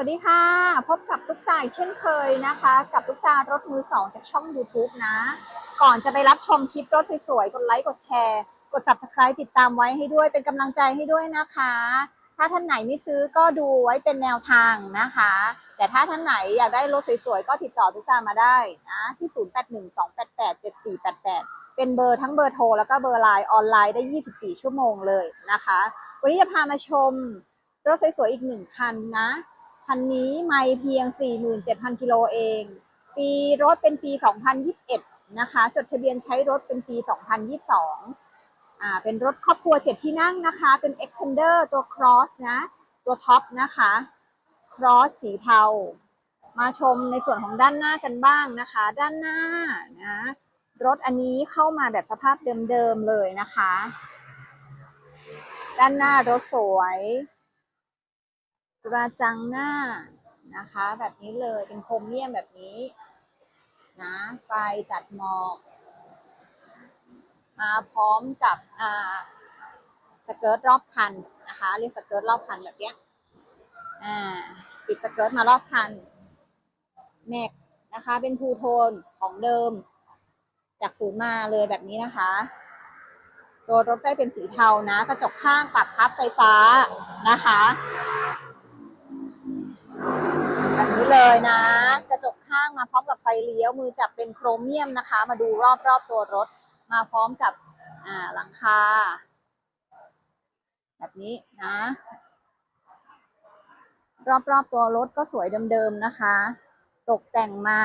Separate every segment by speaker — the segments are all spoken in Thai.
Speaker 1: วัสดีค่ะ พบกับตุ๊กตาเช่นเคยนะคะ กับตุ๊กตารถมือสองจากช่อง YouTube นะ ก่อนจะไปรับชมคลิปรถสวยๆ กดไลค์ กดแชร์ กด Subscribe ติดตามไว้ให้ด้วยเป็นกำลังใจให้ด้วยนะคะ ถ้าท่านไหนไม่ซื้อก็ดูไว้เป็นแนวทางนะคะ แต่ถ้าท่านไหนอยากได้รถสวยๆ ก็ติดต่อตุ๊กตามาได้นะที่ 0812887488 เป็นเบอร์ทั้งเบอร์โทรแล้วก็เบอร์ไลน์ออนไลน์ได้ 24 ชั่วโมงเลยนะคะ วันนี้จะพามาชมรถสวยๆ อีกหนึ่งคันนะ คันนี้ไม่เพียง 47,000 กิโลเอง ปีรถเป็นปี 2021 นะคะ จดทะเบียนใช้รถเป็นปี 2022 อ่า เป็นรถครอบครัว 7 ที่นั่งนะคะ เป็น Extender ตัว Cross นะ ตัวท็อปนะคะ Cross สีเทา มาชมในส่วนของด้านหน้ากันบ้างนะคะ ด้านหน้านะ รถอันนี้เข้ามาแบบสภาพเดิมๆเลยนะคะ ด้านหน้ารถสวย ระจังหน้านะคะ แบบนี้เลยเป็นโครเมียมแบบนี้นะไฟตัดหมอกมาพร้อมกับอ่าสเกิร์ตรอบคันนะคะเรียกสเกิร์ตรอบคันแบบเนี้ยอ่าปิดสเกิร์ตมารอบคันแม็กนะคะเป็นทูโทนของเดิม จากศูนย์มาเลยแบบนี้นะคะ ตัวรถได้เป็นสีเทานะ กระจกข้างปรับพับไฟฟ้านะคะ แบบนี้เลยนะ กระจกข้างมาพร้อมกับไฟเลี้ยวมือจับเป็นโครเมียมนะคะ มาดูรอบรอบๆตัวรถ มาพร้อมกับหลังคาแบบนี้นะ รอบรอบๆตัวรถก็สวยเดิมๆนะคะ ตกแต่งมา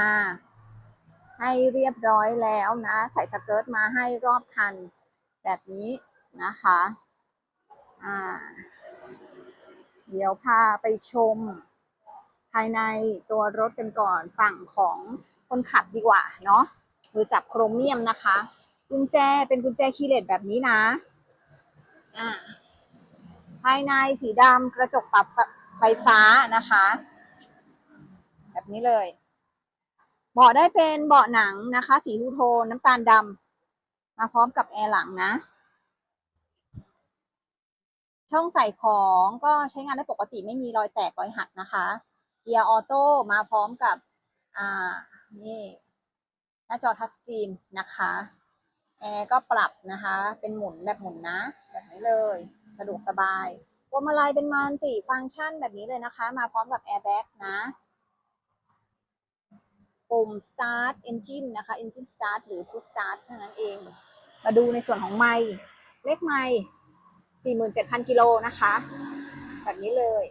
Speaker 1: ให้เรียบร้อยแล้วนะ ใส่สเกิร์ตมาให้รอบคัน แบบนี้นะคะ อ่า เดี๋ยวพาไปชม ภายในตัวรถกันก่อนฝั่งของคนขับดีกว่าเนาะมือจับโครเมียมนะคะ กุญแจเป็นกุญแจคีย์เลสแบบนี้นะอ่าภายในสีดำกระจกปรับไฟฟ้านะคะ แบบนี้เลย เบาะได้เป็นเบาะหนังนะคะ สีทูโทนน้ำตาลดำมาพร้อมกับแอร์หลังนะ ช่องใส่ของก็ใช้งานได้ปกติไม่มีรอยแตกรอยหักนะคะ เกียร์ออโต้มาพร้อมกับ อ่า นี่ หน้าจอทัชสกรีนนะคะแอร์ก็ปรับนะคะ เป็นหมุนแบบหมุนนะ แบบนี้เลย สะดวกสบายพวงมาลัยเป็นมัลติฟังก์ชันแบบนี้เลยนะคะ มาพร้อมกับแอร์แบ็กนะ ปุ่ม start engine นะคะ engine start หรือ push start เท่านั้นเอง มาดูในส่วนของไมค์เลขไมค์47,000 กิโลนะคะ แบบนี้เลย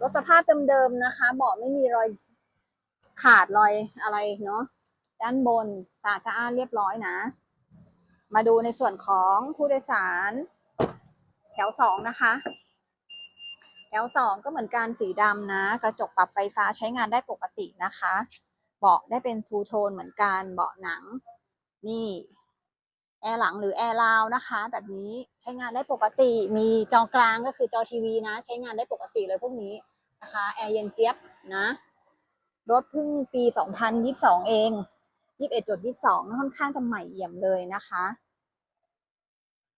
Speaker 1: รถสภาพเดิมๆนะคะ เบาะไม่มีรอยขาดรอยอะไรเนาะด้านบนสะอาดสะอ้านเรียบร้อยนะ มาดูในส่วนของผู้โดยสาร แถวสองนะคะ แถวสองก็เหมือนกันสีดำนะ กระจกปรับไฟฟ้าใช้งานได้ปกตินะคะ เบาะได้เป็นทูโทนเหมือนกัน เบาะหนัง นี่ แอร์หลังหรือแอร์ลาวนะคะ แบบนี้ใช้งานได้ปกติ มีจอกลางก็คือจอทีวีนะ ใช้งานได้ปกติเลยพวกนี้นะคะแอร์เย็นเจี๊ยบนะ รถเพิ่งปี 2022 เอง21.22ค่อนข้างจะใหม่เอี่ยมเลยนะคะ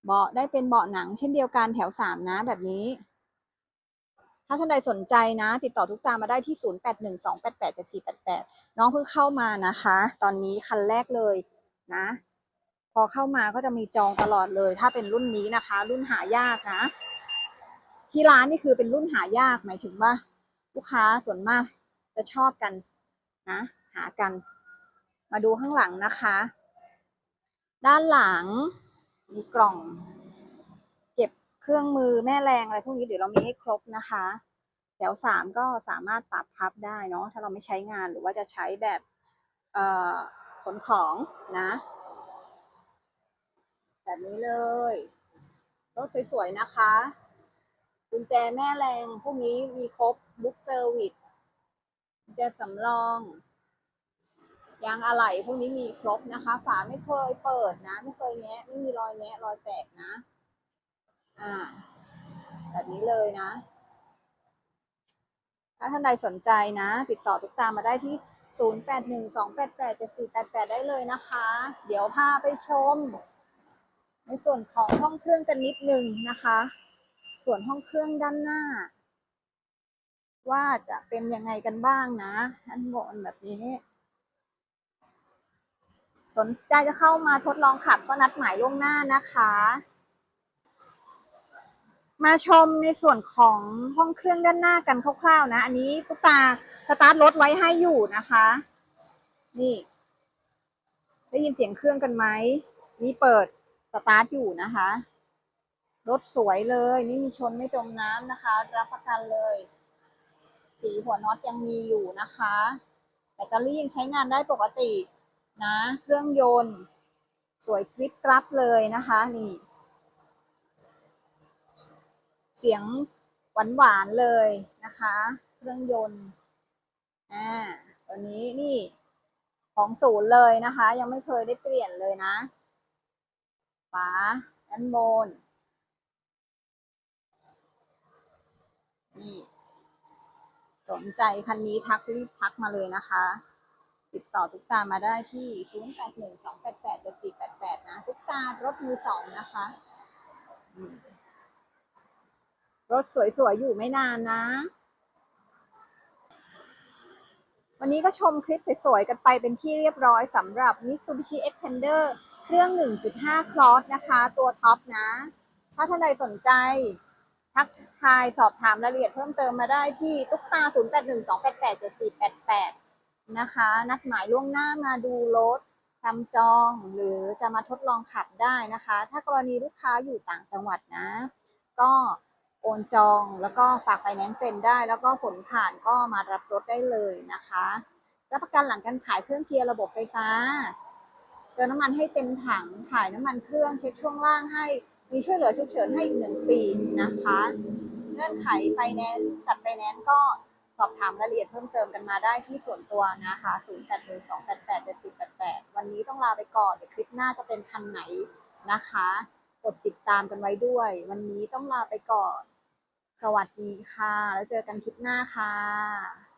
Speaker 1: เบาะได้เป็นเบาะหนังเช่นเดียวกันแถว 3 นะแบบนี้ ถ้าท่านใดสนใจนะ ติดต่อทุกตามมาได้ที่ 0812887488 น้องเพิ่งเข้ามานะคะ ตอนนี้คันแรกเลยนะ พอเข้ามาก็จะมีจองตลอดเลย ถ้าเป็นรุ่นนี้นะคะ รุ่นหายากนะ ที่ร้านนี่คือเป็นรุ่นหายากหมายถึงว่า ลูกค้าส่วนมากจะชอบกันนะ หากัน มาดูข้างหลังนะคะ ด้านหลังมีกล่อง เก็บเครื่องมือแม่แรงอะไรพวกนี้เดี๋ยวเรามีให้ครบนะคะแถวสามก็สามารถปรับพับได้เนาะถ้าเราไม่ใช้งานหรือว่าจะใช้แบบขนของนะ แบบนี้เลย รถสวย ๆ นะคะ กุญแจแม่แรง พวกนี้มีครบบุ๊กเซอร์วิสกุญแจสำรองยางอะไหล่พวกนี้มีครบนะคะฝาไม่เคยเปิดนะ ไม่เคยแงะไม่มีรอยแงะรอยแตกนะ อ่า แบบนี้เลยนะ ถ้าท่านใดสนใจนะ ติดต่อทุกตามมาได้ที่ 0812887488 ได้เลยนะคะ เดี๋ยวพาไปชม ในส่วนของห้องเครื่องกันนิดนึงนะคะ ส่วนห้องเครื่องด้านหน้า ว่าจะเป็นยังไงกันบ้างนะด้านบนแบบนี้สนใจจะเข้ามาทดลองขับก็นัดหมายล่วงหน้านะคะ มาชมในส่วนของห้องเครื่องด้านหน้ากันคร่าวๆนะ อันนี้ตุ๊กตาสตาร์ทรถไว้ให้อยู่นะคะ นี่ ได้ยินเสียงเครื่องกันไหม นี่เปิด สตาร์ทอยู่นะคะ รถสวยเลย ไม่มีชนไม่จมน้ำนะคะ รับประกันเลย สีหัวน็อตยังมีอยู่นะคะ แบตเตอรี่ยังใช้งานได้ปกตินะ เครื่องยนต์ สวยกริบกรับเลยนะคะ นี่ เสียงหวานหวานๆเลยนะคะ เครื่องยนต์อ่าตัวนี้นี่ของศูนย์เลยนะคะ ยังไม่เคยได้เปลี่ยนเลยนะ ฝาด้านบน นี่ สนใจคันนี้ทักรีบทักมาเลยนะคะ ติดต่อตุ๊กตามาได้ที่ 0812887488 นะตุ๊กตารถมือสองนะคะ รถสวย ๆ อยู่ไม่นานนะ วันนี้ก็ชมคลิปสวย ๆ กันไปเป็นที่เรียบร้อยสำหรับ Mitsubishi Xpander เครื่อง 1.5 คลอสนะคะ ตัวท็อปนะ ถ้าท่านใดสนใจ ทักทายสอบถามรายละเอียดเพิ่มเติมมาได้ที่ตุ๊กตา 0812887488 นะคะ นัดหมายล่วงหน้ามาดูรถทำจองหรือจะมาทดลองขับได้นะคะ ถ้ากรณีลูกค้าอยู่ต่างจังหวัดนะ ก็โอนจองแล้วก็ฝากไฟแนนซ์เซ็นได้ แล้วก็ผลผ่านก็มารับรถได้เลยนะคะ รับประกันหลังการขายเครื่องเกียร์ระบบไฟฟ้า เติมน้ำมันให้เต็มถัง ถ่ายน้ำมันเครื่องเช็คช่วงล่างให้ มีช่วยเหลือฉุกเฉินให้อีกหนึ่งปีนะคะ เงื่อนไขไฟแนนซ์จัดไฟแนนซ์ก็สอบถามรายละเอียดเพิ่มเติมกันมาได้ที่ส่วนตัวนะคะ 0812887488 วันนี้ต้องลาไปก่อน เดี๋ยวคลิปหน้าจะเป็นคันไหนนะคะ กดติดตามกันไว้ด้วย วันนี้ต้องลาไปก่อน สวัสดีค่ะ แล้วเจอกันคลิปหน้าค่ะ